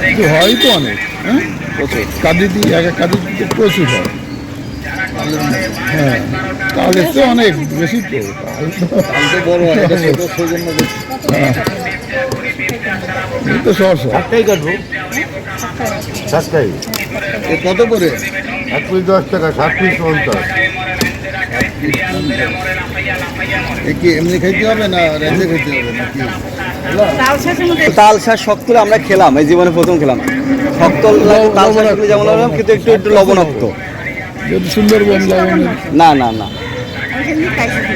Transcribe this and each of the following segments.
কিন্তু হয় তো অনেক হ্যাঁ? প্রচুর। কাঁদিতি এক এক কাঁদিতি তো প্রচুর হয়। হ্যাঁ তাহলে তো অনেক বেশি তো। বড় হয় হ্যাঁ। তো সহজ কাটবো? সাতটাই। এ কত করে? এক পিস দশ টাকা সাত পিস পঞ্চাশ। কি এমনি খাইতে হবে না রেঁধে হবে নাকি? তাল শাক শক্ত আমরা খেলাম এই জীবনে প্রথম খেলাম। শক্ত তাল শাক যেমন হলাম কিন্তু একটু একটু লবণাক্ত। সুন্দরবন না না না।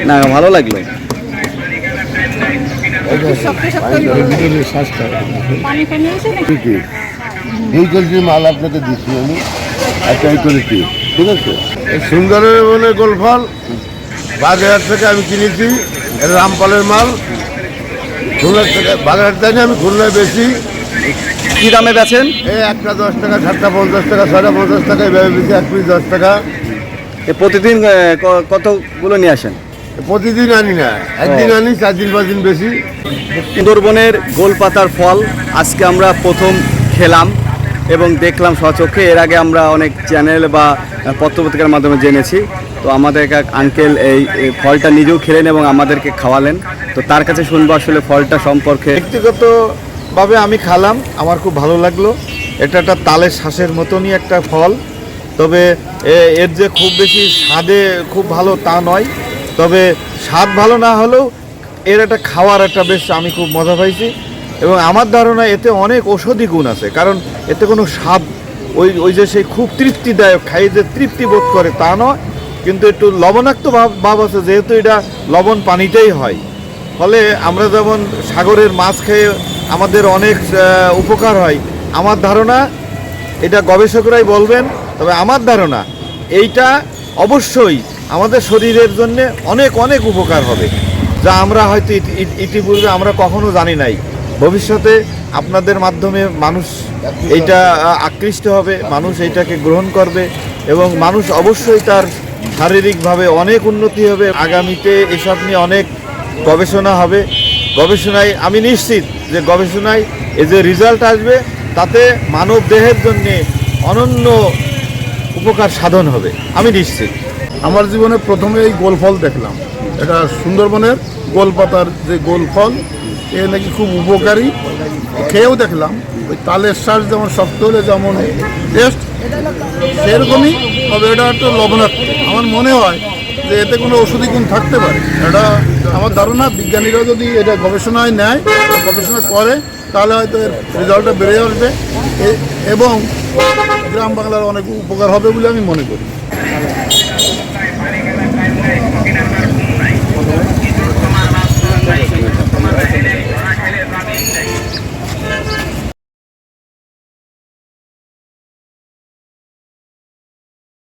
না ভালো লাগল। এই করেছি মাল আপনাকে দিচ্ছি আমি। একটাই করেছি ঠিক আছে? এই সুন্দরবনের গোলফল। বাগেরহাট থেকে আমি কিনেছি এটা রামপালের মাল। খুলনার থেকে বাগেরহাট থেকে আমি খুলনায় বেশি কি দামে বেছেন এই একটা দশ টাকা সাতটা পঞ্চাশ টাকা ছয়টা পঞ্চাশ টাকা এভাবে বেশি এক পিস দশ টাকা। এ প্রতিদিন আহ, ক- কতগুলো নিয়ে আসেন? প্রতিদিন আনি না একদিন আনি চার দিন পাঁচ দিন বেশি সুন্দরবনের গোলপাতার ফল আজকে আমরা প্রথম খেলাম এবং দেখলাম স্বচক্ষে। এর আগে আমরা অনেক চ্যানেল বা পত্রপত্রিকার মাধ্যমে জেনেছি। তো আমাদের এক আঙ্কেল এই ফলটা নিজেও খেলেন এবং আমাদেরকে খাওয়ালেন। তো তার কাছে শুনব আসলে ফলটা সম্পর্কে। ব্যক্তিগতভাবে আমি খালাম, আমার খুব ভালো লাগল। এটা একটা তালের শ্বাসের মতনই একটা ফল। তবে এর যে খুব বেশি স্বাদে খুব ভালো তা নয়। তবে স্বাদ ভালো না হলেও এর একটা খাওয়ার একটা বেশ আমি খুব মজা পাইছি। এবং আমার ধারণা এতে অনেক ঔষধি গুণ আছে। কারণ এতে কোনো স্বাদ, ওই ওই যে সেই খুব তৃপ্তিদায়ক, খাই যে তৃপ্তি বোধ করে তা নয়। কিন্তু একটু লবণাক্ত ভাব ভাব আছে, যেহেতু এটা লবণ পানিতেই হয়। ফলে আমরা যেমন সাগরের মাছ খেয়ে আমাদের অনেক উপকার হয়, আমার ধারণা এটা গবেষকরাই বলবেন, তবে আমার ধারণা এইটা অবশ্যই আমাদের শরীরের জন্য অনেক অনেক উপকার হবে, যা আমরা হয়তো ইতি- ইতি- ইতিপূর্বে আমরা কখনো জানি নাই। ভবিষ্যতে আপনাদের মাধ্যমে মানুষ এইটা আকৃষ্ট হবে, মানুষ এইটাকে গ্রহণ করবে এবং মানুষ অবশ্যই তার শারীরিকভাবে অনেক উন্নতি হবে, আগামীতে এসব নিয়ে অনেক গবেষণা হবে। গবেষণায় আমি নিশ্চিত যে গবেষণায় এই যে রেজাল্ট আসবে, তাতে মানব দেহের জন্য অনন্য উপকার সাধন হবে, আমি নিশ্চিত। আমার জীবনে প্রথমে এই গোল ফল দেখলাম। এটা সুন্দরবনের গোলপাতার যে গোল ফল, এ নাকি খুব উপকারী। খেয়েও দেখলাম, ওই তালের শ্বাস যেমন শক্ত হলে যেমন টেস্ট সেরকমই, তবে এটা একটু লবণাক্ত। আমার মনে হয় যে এতে কোনো ওষুধি গুণ থাকতে পারে। এটা আমার ধারণা বিজ্ঞানীরা যদি এটা গবেষণায় নেয় গবেষণা করে, তাহলে হয়তো এর রেজাল্টটা বেড়ে আসবে। এবং গ্রাম বাংলার অনেক উপকার হবে বলে আমি মনে করি।